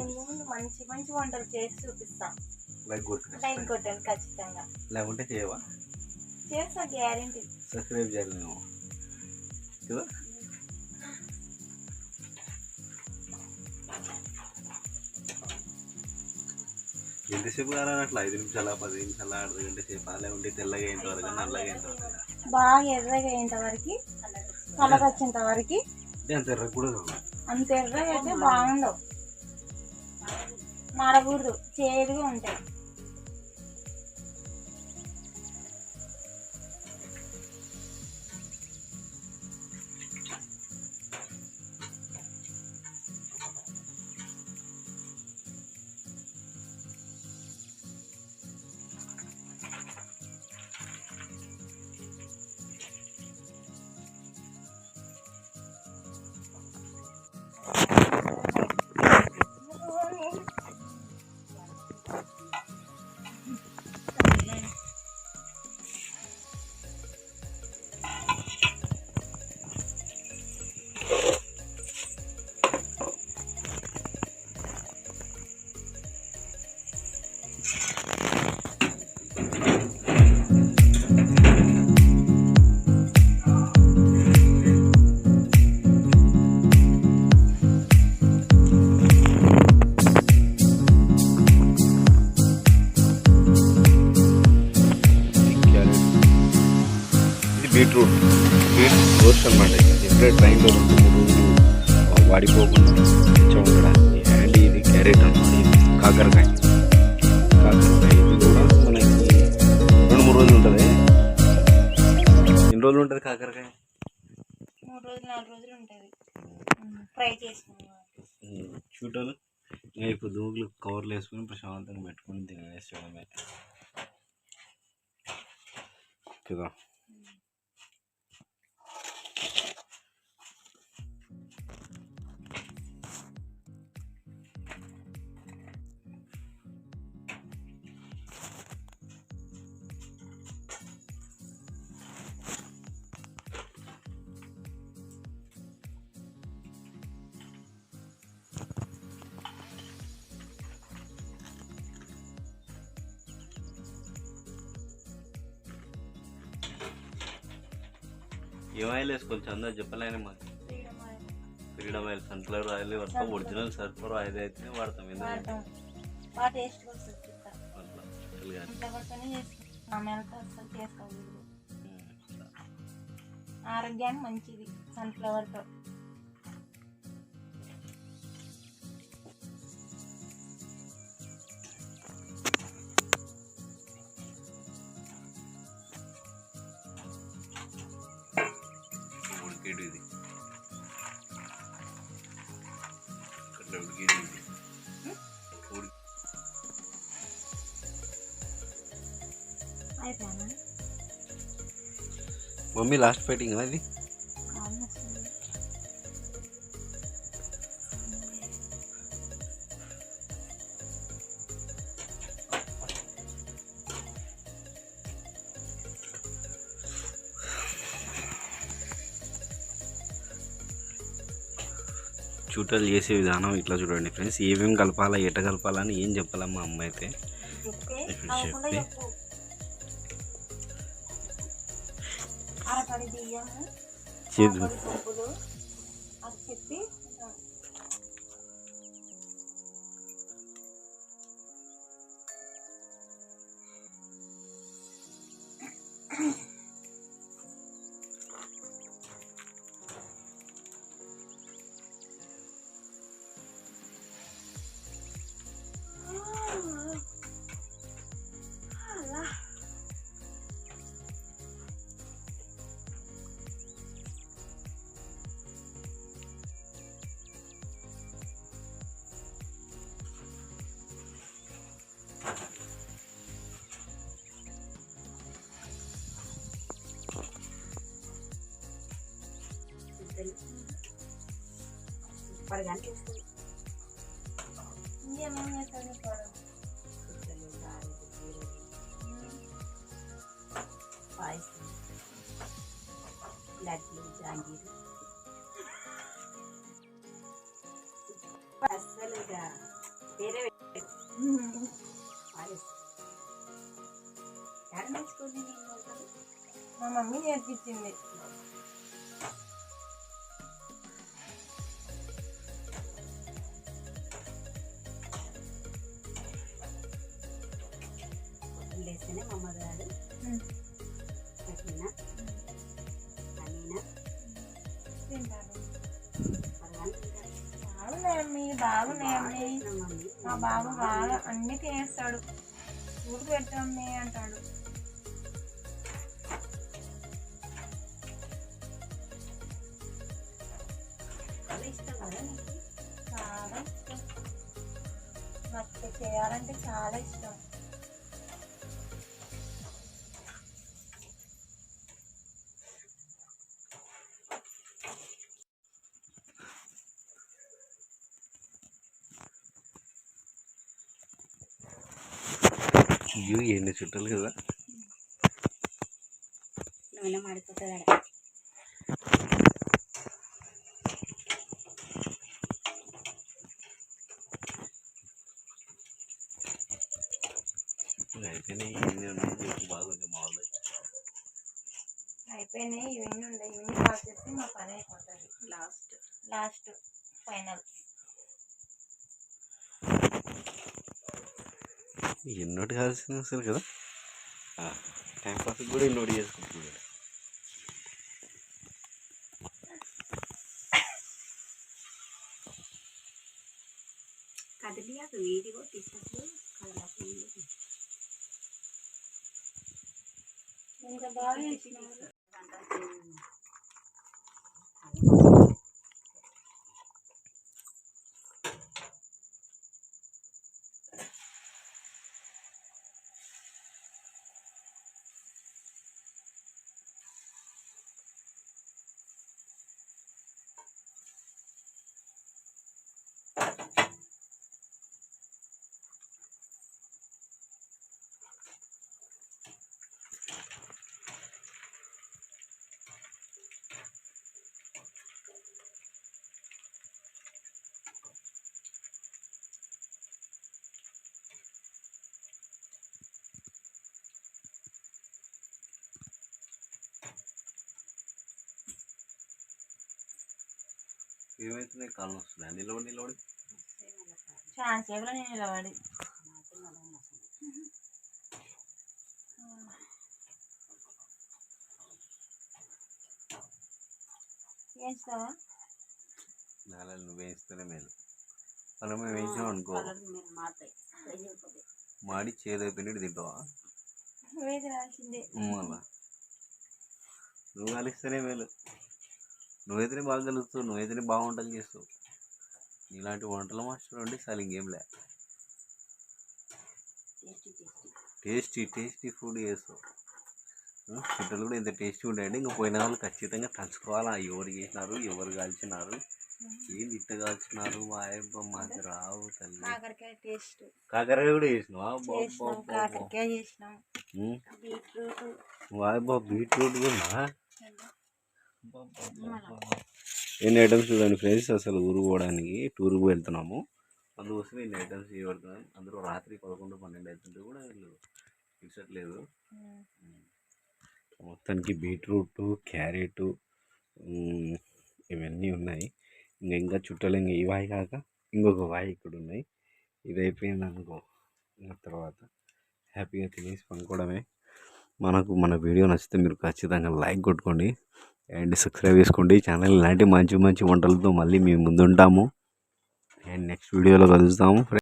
ముందు మంచి మంచి వంటలు చేసి చూపిస్తా. లైక్ కొట్టు లైక్. కొట్టండి ఖచ్చితంగా. లేకుంటే చేయవా? చేస్తా గ్యారంటీ. సబ్స్క్రైబ్ చేయాలి మేము ఎంతసేపు కావాలి అట్లా? ఐదు నిమిషాల పది నిమిషాల అర్ధ గంట సేపు? లేకుంటే తెల్లగా అయ్యేంత వరకు నల్లగా అయ్యేంత వరకు. బాగా ఎర్రగా అయ్యేంత వరకు కలర్ వచ్చేంత వరకు. అంత ఎర్ర కూడా అంత ఎర్రగా అయితే బాగుండవు. మాడకూడదు చేదుగా ఉంటాయి. ఎప్పుడే ట్రైన్లో రెండు మూడు రోజులు వాడిపోకుండా కొంచెం ఉండడానికి అండ్ ఇది క్యారెట్ అనమాట ఇది కాకరకాయ. కాకరకాయ ఇది కూడా మనకి రెండు మూడు రోజులు ఉంటుంది. ఎన్ని రోజులు ఉంటుంది కాకరకాయ? మూడు రోజులు నాలుగు రోజులు ఉంటుంది. ఫ్రై చేసుకున్నాం చూడాలి. ఇప్పుడు దూకులు కవర్లు వేసుకొని ప్రశాంతంగా పెట్టుకొని తినేసేయడమే కదా ఏ ఆయిల్ వేసుకోవాలి? చందా చెప్పలేని మాకు. ఫ్రీడమ్ ఆయిల్ సన్ఫ్లవర్ ఆయిల్ వాడతాం ఒరిజినల్ సన్ఫ్లవర్ ఆయిల్ అయితే వాడతాం ఎందుకంటే వాడతాం. బాగా టేస్ట్ మమ్మీ లాస్ట్ ఫైటింగ్ అది చూటలు చేసే విధానం ఇట్లా చూడండి ఫ్రెండ్స్ ఏమేమి కలపాలా ఎట కలపాలా అని ఏం చెప్పాలా మా అమ్మ అయితే? చెప్పే. ఇప్పుడు అవ్వకుండా చెప్పి. చెప్పు అరపడి బియ్యము చేదు అరపడి పప్పులు అది చెప్పి ఇంకేమేమి చేస్తాను ఇప్పుడు పాయసం లడ్డు జాంగీరు అస్సలుగా వేరే పాయసం ఎక్కడ నేర్చుకోండి నేను వంటలు? మా మమ్మీ నేర్పించింది మమ్మీ మా బాబు బాగా అన్ని తినేస్తాడు. చూడు పెట్టమ్మీ అంటాడు. చాలా ఇష్టం చేయాలంటే చాలా ఇష్టం. అయ్యో ఎన్ని చుట్టాలు కదా నూనె మాడిపోతుంది అయిపోయినాయి ఎన్ని ఉన్నాయి చెప్పు బాగా కొంచెం మామూలు అయిపోయినాయి ఇవన్నీ ఉన్నాయి ఇవన్నీ పాస్ చేస్తే మా పని అయిపోతుంది లాస్ట్ లాస్ట్ ఫైనల్ ఎన్నోటి కావాల్సిన అసలు కదా? టైం పాస్ కూడా ఎన్నోటి చేసుకుంటున్నాడు. కదిలియాక వీడియో తీసినప్పుడు కదలకుండా బాగా ఏమైతున్నాయి కాళ్ళు వస్తున్నాయి? నిలబడి నిలబడి. చాలా సేపులో నేను నిలబడి. నాలుగు నువ్వు మేలు. మేము అనుకో. మాడి చేదైపోయినట్టు తింటావా? నువ్వు కలిస్తేనే మేలు. నువ్వైతేనే బాగా కలుగుతావు నువ్వైతేనే బాగా వంటలు చేస్తావు. ఇలాంటి వంటల మాస్టర్ అంటే అసలు ఇంకేం లే. టేస్టీ టేస్టీ ఫుడ్ చేస్తావు. చుట్టాలు కూడా ఇంత టేస్టీ ఉంటాయంటే ఇంకా పోయిన వాళ్ళు ఖచ్చితంగా తలుచుకోవాలా. ఎవరు చేసినారు ఎవరు కాల్చినారు ఏం ఇట్ట కాల్చినారు? వాయబ్బ మాకు రావు తల్లి. కాకరకాయ కూడా చేసినావా? వాయబ్బా బీట్రూట్. కూడా ఎన్ని ఐటమ్స్ చూడండి ఫ్రెండ్స్ అసలు ఊరు పోవడానికి టూర్కి వెళ్తున్నాము. అందుకోసం ఎన్ని ఐటమ్స్ చేయబడుతున్నాం అందులో రాత్రి పదకొండు పన్నెండు అవుతుంటే కూడా వీళ్ళు ఇచ్చట్లేదు. మొత్తానికి బీట్రూట్ క్యారెట్ ఇవన్నీ ఉన్నాయి. ఇంకా ఇంకా చుట్టాలు ఇంకా ఈ వాయి కాక ఇంకొక వాయి ఇక్కడ ఉన్నాయి. ఇది అయిపోయింది అనుకో. తర్వాత హ్యాపీగా తినేసి పనుకోవడమే. మనకు మన వీడియో నచ్చితే మీరు ఖచ్చితంగా లైక్ కొట్టుకోండి. అండ్ సబ్స్క్రైబ్ చేసుకోండి. ఛానల్ ఇలాంటి మంచి మంచి వంటలతో మళ్ళీ మేము ముందుంటాము. అండ్ నెక్స్ట్ వీడియోలో కలుస్తాము.